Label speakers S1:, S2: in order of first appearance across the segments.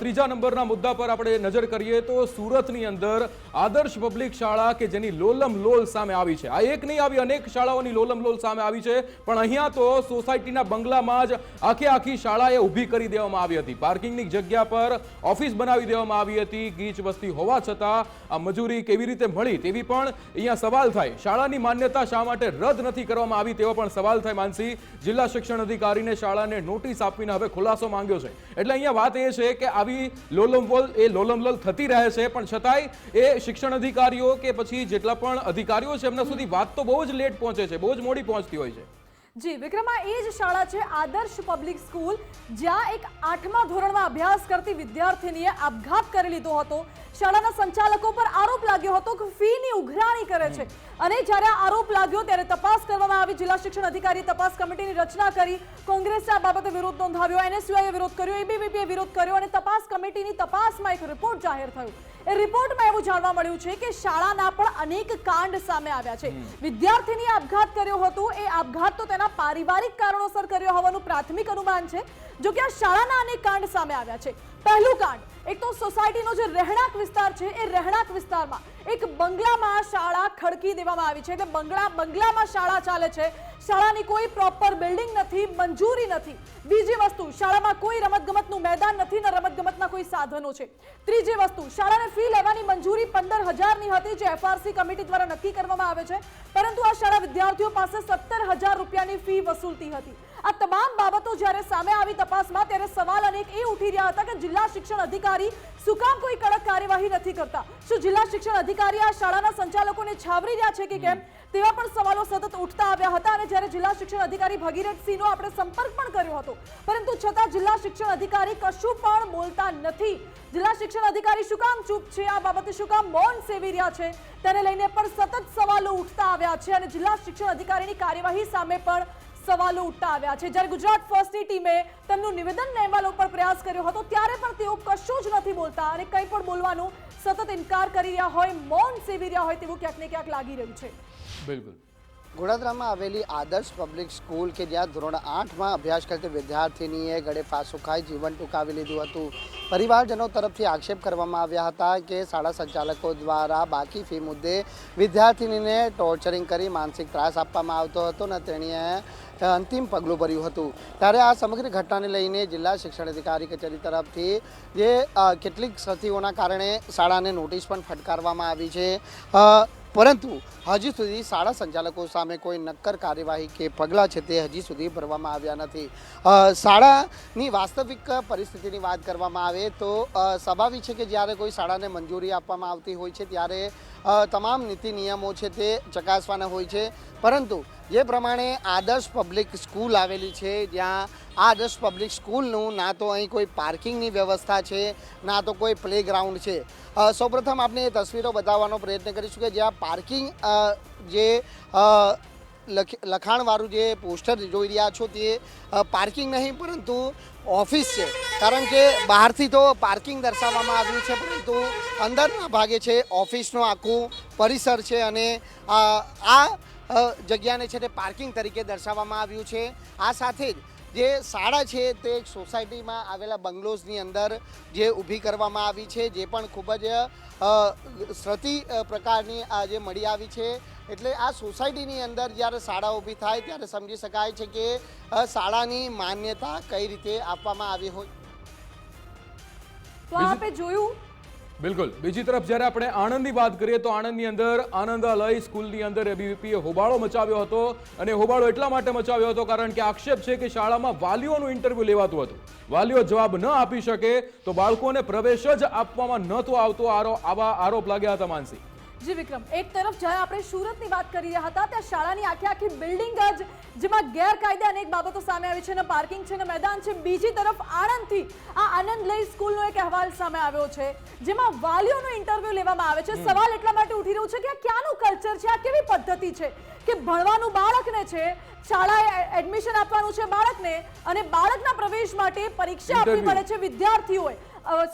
S1: ત્રીજા નંબરના મુદ્દા પર આપણે નજર કરીએ તો સુરતની અંદર આદર્શ પબ્લિક શાળા કે જેની લોલમ લોલ સામે આવી છે. આ એક નહીં, આવી અનેક શાળાઓની લોલમ લોલ સામે આવી છે, પણ અહીંયા તો સોસાયટીના બંગલામાં જ આખે આખી શાળાએ ઊભી કરી દેવામાં આવી હતી. પાર્કિંગની જગ્યા પર ઓફિસ બનાવી દેવામાં આવી હતી, ગીચ વસ્તી હોવા છતાં આ મજૂરી કેવી રીતે મળી તેવી પણ અહીંયા સવાલ થાય. શાળાની માન્યતા શા માટે રદ નથી કરવામાં આવી તેવો પણ સવાલ થાય માનસી. જિલ્લા શિક્ષણ અધિકારીને શાળાને નોટિસ આપીને હવે ખુલાસો માંગ્યો છે. એટલે અહીંયા વાત એ છે કે આવી લોલમવોલ એ લોલમલોલ થતી રહે છે. પણ છતાંય એ શિક્ષણ અધિકારીઓ કે પછી જેટલા પણ અધિકારીઓ છે, એમના સુધી વાત તો બહુ જ લેટ પહોંચે છે, બહુ જ મોડી પહોંચતી હોય છે.
S2: જી, વિક્રમા, એ જ શાળા છે, આદર્શ પબ્લિક સ્કૂલ, જ્યાં એક આઠમા ધોરણમાં અભ્યાસ કરતી વિદ્યાર્થીનીએ આપઘાત કરી લીધો હતો. શાળાના સંચાલકો પર આરોપ લાગ્યો હતો કે ફીની ઉઘરાણી કરે છે. અને જ્યારે આરોપ લાગ્યો ત્યારે તપાસ કરવામાં આવી. જિલ્લા શિક્ષણ અધિકારી તપાસ કમિટીની રચના કરી. કોંગ્રેસે આ બાબતે વિરોધ નોંધાવ્યો. એનએસયુઆઈએ વિરોધ કર્યો. એબીવીપીએ વિરોધ કર્યો અને તપાસ કમિટીની તપાસમાં એક રિપોર્ટ જાહેર થયો. એ રિપોર્ટમાં એવું જાણવા મળ્યું છે કે શાળાના પણ અનેક કાંડ સામે આવ્યા છે. વિદ્યાર્થીની આપઘાત કર્યો હતો. એ આપઘાત તો તેના પારિવારિક કારણોસર કર્યો હોવાનું પ્રાથમિક અનુમાન છે. જો કે આ શાળાના અનેક કાંડ સામે આવ્યા છે. પહેલું કાંડ. એક તો સોસાયટીનો જે રહેણાંક વિસ્તાર છે, એ રહેણાંક વિસ્તારમાં એક બંગલામાં શાળા ખડકી દેવામાં આવી છે. એટલે બંગલા બંગલામાં શાળા ચાલે છે. શાળાની કોઈ પ્રોપર બિલ્ડિંગ નથી, મંજૂરી નથી. બીજી વસ્તુ, શાળામાં કોઈ રમતગમતનું મેદાન નથી ને રમતગમતના કોઈ સાધનો છે. ત્રીજી વસ્તુ, શાળાને ફી લેવાની મંજૂરી પંદર હજારની હતી જે એફઆરસી કમિટી દ્વારા નક્કી કરવામાં આવે છે. પરંતુ આ શાળા વિદ્યાર્થીઓ પાસે સત્તર હજાર રૂપિયાની ફી વસૂલતી હતી. આ તમામ બાબતો જ્યારે સામે આવી તપાસમાં ત્યારે સવાલ અનેક એ ઉઠી રહ્યા હતા કે જિલ્લા શિક્ષણ અધિકારી શું કામ કોઈ કડક કાર્યવાહી નથી કરતા? શું જિલ્લા શિક્ષણ અધિકારી આ શાળાના સંચાલકોને છાવરી રહ્યા છે કે કેમ? તેવા પણ સવાલો સતત ઉઠતા આવ્યા હતા અને જ્યારે જિલ્લા શિક્ષણ અધિકારી ભગીરથસિંહનો આપણે સંપર્ક પણ કર્યો હતો. પરંતુ છતાં જિલ્લા શિક્ષણ અધિકારી કશું પણ બોલતા નથી. જિલ્લા શિક્ષણ અધિકારી શું કામ ચૂપ છે? આ બાબતે શું કામ મૌન સેવી રહ્યા છે? તેને લઈને પણ સતત સવાલો ઉઠતા આવ્યા છે અને જિલ્લા શિક્ષણ અધિકારીની કાર્યવાહી સામે પણ સવાલો ઉઠતા આવ્યા છે. જ્યારે ગુજરાત ફર્સ્ટની ટીમે તેમનું નિવેદન અહેવાલ ઉપર પ્રયાસ કર્યો હતો ત્યારે પણ તેઓ કશું જ નથી બોલતા અને કંઈ પણ બોલવાનું સતત ઇનકાર કરી રહ્યા હોય મૌન સેવી રહ્યા હોય તેવું ક્યાંક ને ક્યાંક લાગી રહ્યું છે.
S1: બિલકુલ.
S3: ગોડાદરામાં આવેલી આદર્શ પબ્લિક સ્કૂલ કે જ્યાં ધોરણ આઠમાં અભ્યાસ કરતી વિદ્યાર્થીનીએ ગળે ફાંસો ખાઈ જીવન ટૂંકાવી લીધું હતું. પરિવારજનો તરફથી આક્ષેપ કરવામાં આવ્યા હતા કે શાળા સંચાલકો દ્વારા બાકી ફી મુદ્દે વિદ્યાર્થીનીને ટોર્ચરિંગ કરી માનસિક ત્રાસ આપવામાં આવતો હતો ને તેણીએ અંતિમ પગલું ભર્યું હતું. ત્યારે આ સમગ્ર ઘટનાને લઈને જિલ્લા શિક્ષણ અધિકારી કચેરી તરફથી જે કેટલીક ક્ષતિઓના કારણે શાળાને નોટિસ પણ ફટકારવામાં આવી છે. પરંતુ હજી સુધી શાળા સંચાલકો સામે કોઈ નક્કર કાર્યવાહી કે પગલાં છે તે હજી સુધી ભરવામાં આવ્યા નથી. શાળાની વાસ્તવિક પરિસ્થિતિની વાત કરવામાં આવે તો સ્વાભાવિક છે કે જ્યારે કોઈ શાળાને મંજૂરી આપવામાં આવતી હોય છે, ત્યારે તમામ નીતિ નિયમો છે તે ચકાસવાના હોય છે. પરંતુ જે પ્રમાણે આદર્શ પબ્લિક સ્કૂલ આવેલી છે, જ્યાં આદર્શ પબ્લિક સ્કૂલનું ના તો અહીં કોઈ પાર્કિંગની વ્યવસ્થા છે, ના તો કોઈ પ્લેગ્રાઉન્ડ છે. સૌપ્રથમ આપણે એ તસવીરો બતાવવાનો પ્રયત્ન કરીશું કે જ્યાં પાર્કિંગ જે લખાણવાળું જે પોસ્ટર જોઈ રહ્યા છો તે પાર્કિંગ નહીં, પરંતુ ઓફિસ છે. કારણ કે બહારથી તો પાર્કિંગ દર્શાવવામાં આવ્યું છે, પરંતુ અંદરના ભાગે છે, ઓફિસનું આખું પરિસર છે અને આ જગ્યાને છે તે પાર્કિંગ તરીકે દર્શાવવામાં આવ્યું છે. આ સાથે જ જે શાળા છે તે એક સોસાયટીમાં આવેલા બંગલોઝની અંદર જે ઊભી કરવામાં આવી છે, જે પણ ખૂબ જ શ્રતિ પ્રકારની આ જે મળી આવી છે. એટલે આ સોસાયટીની અંદર જ્યારે શાળા ઊભી થાય ત્યારે સમજી શકાય છે કે શાળાની માન્યતા કઈ રીતે આપવામાં આવી હોય.
S2: તો આપે જોયું?
S1: બિલકુલ. બીજી તરફ જ્યારે આપણે આણંદની વાત કરીએ તો આણંદની અંદર આનંદાલય સ્કૂલની અંદર એબીવીપીએ હોબાળો મચાવ્યો હતો અને હોબાળો એટલા માટે મચાવ્યો હતો કારણ કે આક્ષેપ છે કે શાળામાં વાલીઓનું ઇન્ટરવ્યૂ લેવાતું હતું. વાલીઓ જવાબ ન આપી શકે તો બાળકોને પ્રવેશ જ આપવામાં નહોતો આવતો આરો આવા આરોપ લાગ્યા હતા માનસી.
S2: જી વિક્રમ એક તરફ જ્યારે આપણે સુરતની વાત કરી રહ્યા હતા ત્યાં શાળાની આખી આખી બિલ્ડિંગ જ જેમાં ગેરકાયદે અનેક બાબતો સામે આવી છે ને પાર્કિંગ છે ને મેદાન છે. બીજી તરફ આણંદથી આ આનંદ લઈ સ્કૂલનો એક અહેવાલ સામે આવ્યો છે જેમાં વાલીઓનો ઇન્ટરવ્યુ લેવામાં આવે છે. સવાલ એટલા માટે ઉઠી રહ્યો છે કે આ ક્યાંનું કલ્ચર છે? આ કેવી પદ્ધતિ છે? કે ભણવાનું બાળકને છે શાળાએ એડમિશન આપવાનું છે બાળકને અને બાળકના પ્રવેશ માટે પરીક્ષા આપવી પડે છે વિદ્યાર્થીઓએ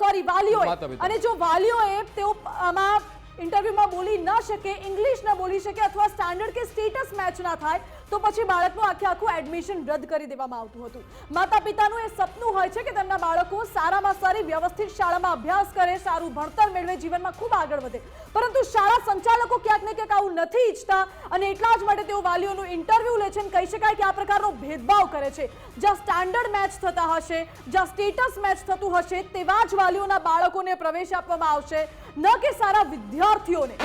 S2: સોરી વાલીઓએ. અને જો વાલીઓએ તેઓ આમાં ઇન્ટરવ્યુમાં બોલી ન શકે, ઇંગ્લિશ ન બોલી શકે અથવા સ્ટાન્ડર્ડ કે સ્ટેટસ મેચ ના થાય, તો પછી બાળકનું આખે આખું એડમિશન રદ કરી દેવામાં આવતું હતું. માતા પિતાનું એ સપનું હોય છે કે તેમના બાળકો સારામાં સારી વ્યવસ્થિત શાળામાં અભ્યાસ કરે, સારું ભણતર મેળવે, જીવનમાં ખૂબ આગળ વધે. પરંતુ શાળા સંચાલકો ક્યાંક ને ક્યાંક આવું નથી ઈચ્છતા અને એટલા જ માટે તેઓ વાલીઓનું ઇન્ટરવ્યૂ લે છે અને કહી શકાય કે આ પ્રકારનો ભેદભાવ કરે છે. જ્યાં સ્ટાન્ડર્ડ મેચ થતા હશે, જ્યાં સ્ટેટસ મેચ થતું હશે, તેવા જ વાલીઓના બાળકોને પ્રવેશ આપવામાં આવશે. ન કે સારા વિદ્યાર્થીઓને